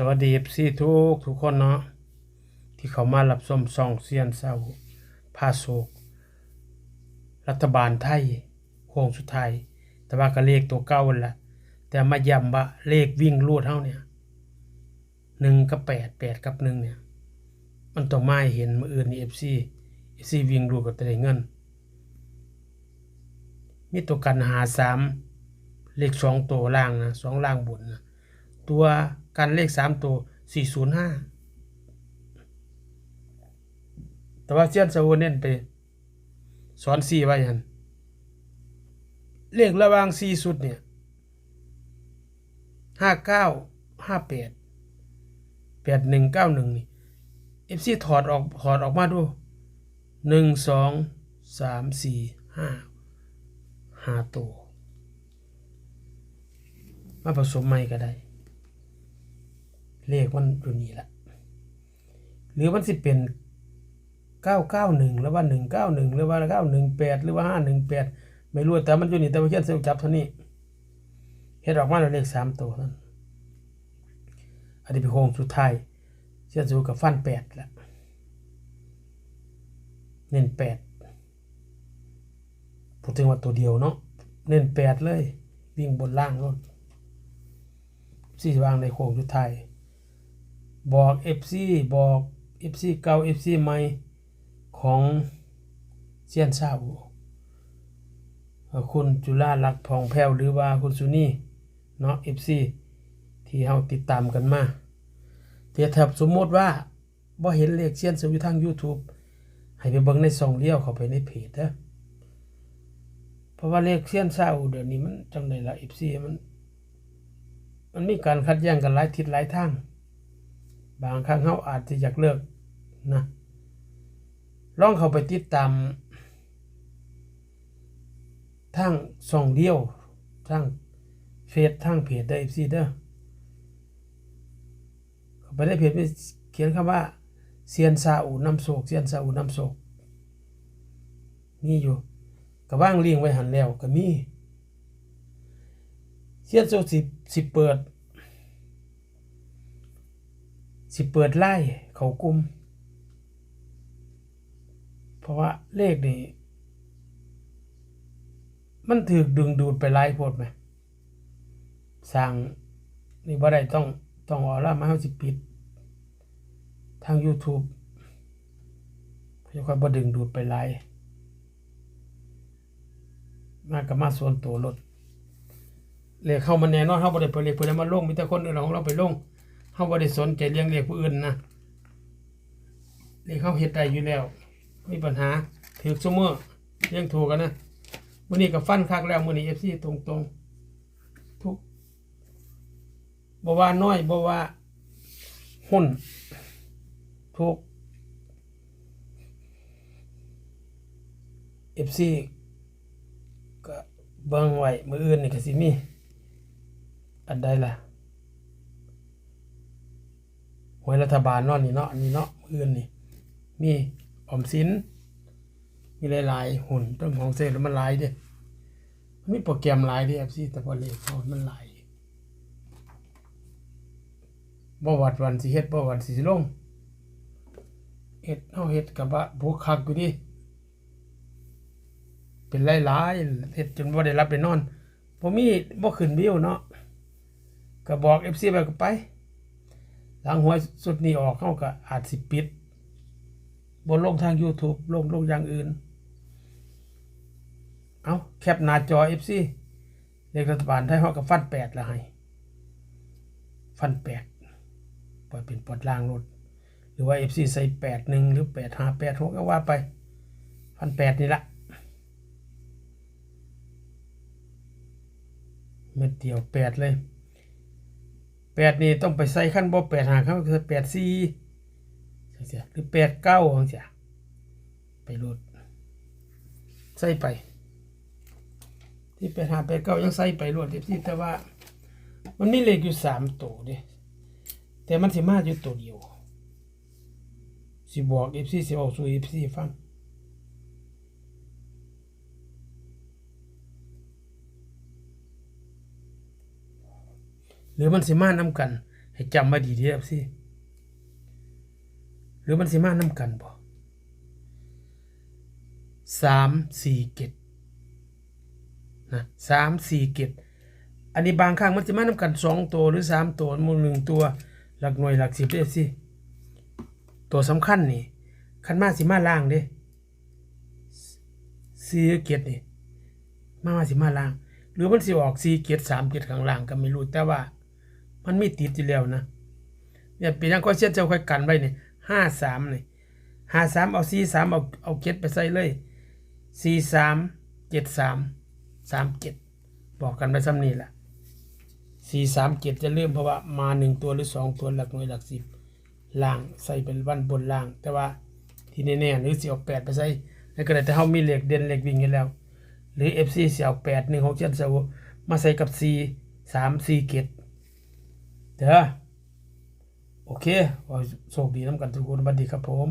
สวัสดี FC ทุกทุกคนเนาะที่เขามารับชมส่องเซียนเศร้าพาโศก รัฐบาลไทยโค้งสุดท้าย แต่ว่าก็เลขตัวเก่านั่นล่ะแต่มาย้ำว่าเลขวิ่งรูดเฮาเนี่ยหนึ่งกับแปดแปดกับหนึ่งเนี่ย มันต้องมาให้เห็นมืออื่นนี่ FC FC วิ่งรูดก็จะได้เงิน มีตัวกันหาสามเลขสองตัวล่างนะสองล่างบนนะ ตัวกันเลขสามตัวสี่ศูนย์ห้าแต่ว่าเซียนสะโวเน้นไป สอนสี่ไว้ยันเลขระวางสี่สุดเนี่ยห้าเก้าห้าแปดแปดหนึ่งเก้าหนึ่งนี่เอฟซีถอดออกถอดออกมาดูหนึ่งสองสามสี่ห้าห้าตัว มาผสมใหม่ก็ได้ เลขมันอยู่นี่แหละหรือมันสิเป็นเก้าเก้าหนึ่งหรือว่าหนึ่งเก้าหนึ่งหรือว่าเก้าหนึ่งแปดหรือว่าห้าหนึ่งแปดไม่รู้แต่มันอยู่นี่แต่ว่าเขียนเซลจับเท่านี้เฮ็ดออกมาแล้วเลขสามตัวนั่นอันนี้เป็นโค้งสุดท้ายเชื่อสูกับฟันแปดละเน้นแปดพูดถึงว่าตัวเดียวเนาะเน้นแปดเลย วิ่งบนล่างรถสี่วางในโค้งสุดท้าย บอกเอฟซีบอกเอฟซีเก่าเอฟซีใหม่ของเซียนซาบูเอ่อคุณจุฬาลักษณ์พองแพ้วหรือว่าคุณสุนี่เนาะเอฟซีที่เฮาติดตามกันมาแต่ถ้าสมมติว่าบ่เห็นเลขเซียนสวิทาง YouTube ให้ไปเบิ่งในซองเลี้ยวเข้าไปในเพจเด้อเพราะว่าเลขเซียนซาอูเดี๋ยวนี้มันจังได๋ล่ะ FC มันมันมีการคัดแย้งกันหลายทิศหลายทาง บางครั้งเขาอาจจะอยากเลิกนะลองเข้าไปติดตามทางส่องเดียวทางเฟซทางเพจได้เอฟซีเด้อเข้าไปได้เพจมีเขียนคำว่าเซียนซาอูน้ำโศกเซียนซาอูน้ำโศกมีอยู่ก็ว่างเรียงไว้หันแล้วก็มีเซียนโศกสิสิเปิด สิเปิดไล่เขากลุ่มเพราะว่าเลขนี่มันถือดึงดูดไปไล่โพดไหมสั่งนี่บ่ได้ต้องต้องออล่ามาเฮาสิปิด ทาง YouTube จะค่อยบ่ดึงดูดไปไล่มากับมาส่วนตัวรถเลขเข้ามาแน่นอนเฮาบ่ได้ไปเลขเพิ่นมาลงมีแต่คนอื่นของเราไปลง เขาบ่ได้สนใจเลี้ยงเลี้ยงผู้อื่นนะเลี้ยงเขาเฮ็ดได้อยู่แล้วไม่มีปัญหาถือซุมื้อเลี้ยงถูกกันนะมื้อนี้ก็ฟันคักแล้วมื้อนี้ FC ตรงๆทุกบว่าน้อยบว่าหุ้นทุก FC ก็เบิ่งไว้มืออื่นนี่ก็สิมีอันใดล่ะ วยรัฐบาลนาะนี่เนาะนี่เนาะอื่นนี่ มีออมสิน มีหลายๆหุ่นต้นของเซลล้วมันหลายเด้มันมีโปรแกรมหลายเด้ FC แต่พอเลขเขามันหลายบ่วัดวันสิเฮ็ดบ่วันสิสิลงเฮ็ดเฮาเฮ็ดกับว่าผู้คักอยู่ดิเป็นหลายๆเฮ็ดจนบ่ได้รับได้นอนบ่มีบ่ขึ้นวิวเนาะก็บอก FC ไปก็ไป หลังหวยสุดนี้ออกเข้าก็อาจสิปิดบนลงทาง YouTube ลงลงอย่างอื่น เอาแคปหน้าจอ FC เลขรัฐบาลไทยเขากับฟันแปดละให้ฟันแปดปล่อยเป็นปลดล่างรถหรือว่า FC ใส่แปดหนึ่งหรือแปดห้าแปดหกก็ว่าไปฟันแปดนี่ละเม็ดเดียวแปดเลย แปดนี่ต้องไปใส่ขั้นบ่แปดหาขั้นคือแปดสี่จังเสียหรือแปดเก้าจังเสียไปรูดใส่ไป ที่แปดหาแปดเก้ายังใส่ไปรวดที่แต่ว่า มันมีเลขอยู่สามตัวเดิแต่มันสิมาอยู่ตัวเดียวสิบอกเอฟซีสิออกสู่เอฟซีฟัง หรือมันสิมานำกันให้จำมาดีๆครับสิหรือมันสิมานํกันบ่สามสี่เกตนะสามสี่เกตอันนี้บางครั้งมันจะมานํกันสองตัวหรือสามตัวมูลหนึ่งตัวหลักหน่วยหลักสิบเด้สิตัวสำคัญนี่คันมาสิมาล่างเด้สี่เกตนี่มาสิมาล่าง หรือมันสิออกสี่เกียรสามเกียรข้างล่างก็ไม่รู้แต่ว่า มันมีติดอยู่แล้วนะเนี่ยป็นอยังก็เช่นเจ้าค่อยกันไว้เนี่ยห้าสามเนี่ยห้าสามเอาสี่สามเอาเอาเกียรไปใส่เลยสี่สามเจ็ดสามสามเจ็ดบอกกันไปซ้ำนี่แหละสี่สามเจ็ดจะเริ่มเพราะว่ามาหนึ่งตัวหรือสองตัวหลักหน่วยหลักสิบล่างใส่เป็นวันบนล่าง แต่ว่าที่แน่ๆหรือสิเอาแปดไปใส่แล้วก็ได้แต่เขามีเหล็กเด่นเหล็กวิ่งอยู่แล้ว หรือ FC เสี่ยว8 1 6 7 2มาใส่กับ C 3 4เกต เด้อโอเคขอโชคดีน้ำกันทุกคนบัสดีครับผม